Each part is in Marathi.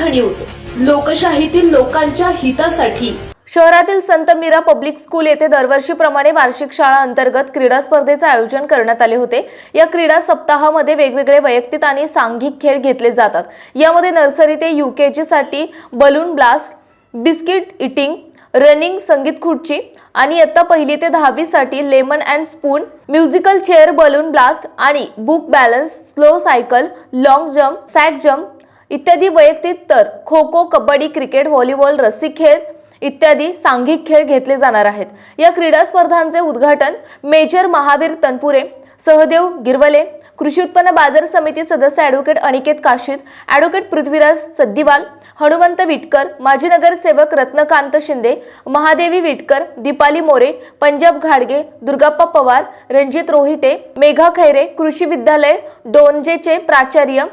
न्यूज लोकशाहीतील लोकांच्या हितासाठी. शहरातील संत मीरा पब्लिक स्कूल येथे दरवर्षीप्रमाणे वार्षिक शाळा अंतर्गत क्रीडा स्पर्धेचे आयोजन करण्यात आले होते. या क्रीडा सप्ताहामध्ये वेगवेगळे वैयक्तिक आणि सांघिक खेळ घेतले जातात. यामध्ये नर्सरी ते युकेजी साठी balloon blast biscuit eating running संगीत खुर्ची आणि इयत्ता पहिली ते दहावीसाठी lemon and spoon musical chair balloon blast आणि book balance slow cycle long jump sack jump इत्यादी वैयक्तिक तर खो खो कबड्डी क्रिकेट व्हॉलीबॉल रस्सी खेळ इत्यादी सांघिक खेळ घेतले जाणार आहेत. या क्रीडा स्पर्धांचे उद्घाटन मेजर महावीर तनपुरे सहदेव गिरवले कृषी उत्पन्न बाजार समिती सदस्य ॲडव्होकेट अनिकेत काशीद ॲडव्होकेट पृथ्वीराज सद्दिवाल हनुमंत विटकर माजी नगरसेवक रत्नकांत शिंदे महादेवी विटकर दीपाली मोरे पंजाब घाडगे दुर्गाप्पा पवार रणजित रोहिटे मेघा खैरे कृषी विद्यालय डोंजेचे प्राचार्य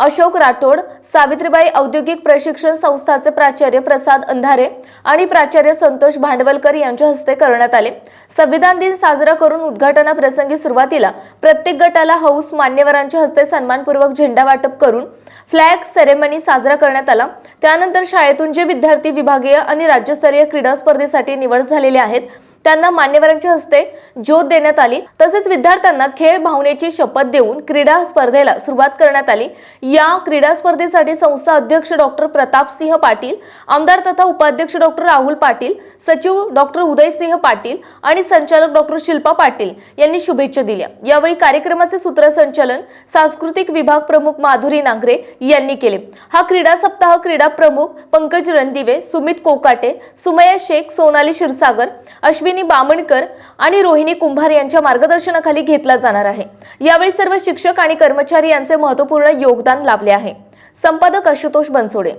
अशोक राठोड सावित्रीबाई औद्योगिक प्रशिक्षण संस्थाचे प्राचार्य प्रसाद अंधारे आणि प्राचार्य संतोष भांडवलकर यांच्या हस्ते करण्यात आले. संविधान दिन साजरा करून उद्घाटनाप्रसंगी सुरुवातीला प्रत्येक गटाला हौस मान्यवरांच्या हस्ते सन्मानपूर्वक झेंडा वाटप करून फ्लॅग सेरेमनी साजरा करण्यात आला. त्यानंतर शाळेतून जे विद्यार्थी विभागीय आणि राज्यस्तरीय क्रीडा स्पर्धेसाठी निवड झालेले आहेत त्यांना मान्यवरांच्या हस्ते ज्योत देण्यात आली. तसेच विद्यार्थ्यांना खेळ भावनेची शपथ देऊन क्रीडा स्पर्धेला सुरुवात करण्यात आली. या क्रीडा स्पर्धेसाठी संस्था अध्यक्ष डॉक्टर प्रताप सिंह पाटील आमदार तथा उपाध्यक्ष डॉक्टर राहुल पाटील सचिव डॉक्टर उदयसिंह पाटील आणि संचालक डॉक्टर शिल्पा पाटील यांनी शुभेच्छा दिल्या. यावेळी कार्यक्रमाचे सूत्रसंचालन सांस्कृतिक विभाग प्रमुख माधुरी नांगरे यांनी केले. हा क्रीडा सप्ताह क्रीडा प्रमुख पंकज रणदिवे सुमित कोकाटे सुमया शेख सोनाली क्षीरसागर अश्विन बामणकर आणि रोहिणी कुंभार यांच्या मार्गदर्शनाखाली घेतला जाणार आहे. यावेळी सर्व शिक्षक आणि कर्मचारी यांचे महत्त्वपूर्ण योगदान लाभले आहे. संपादक आशुतोष बनसोडे.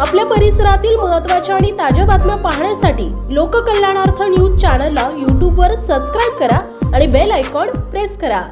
आपल्या परिसरातील महत्त्वाच्या आणि ताज्या बातम्या पाहण्यासाठी लोककल्याणार्थ न्यूज चॅनलला यूट्यूबवर सबस्क्राईब करा आणि बेल आयकॉन प्रेस करा.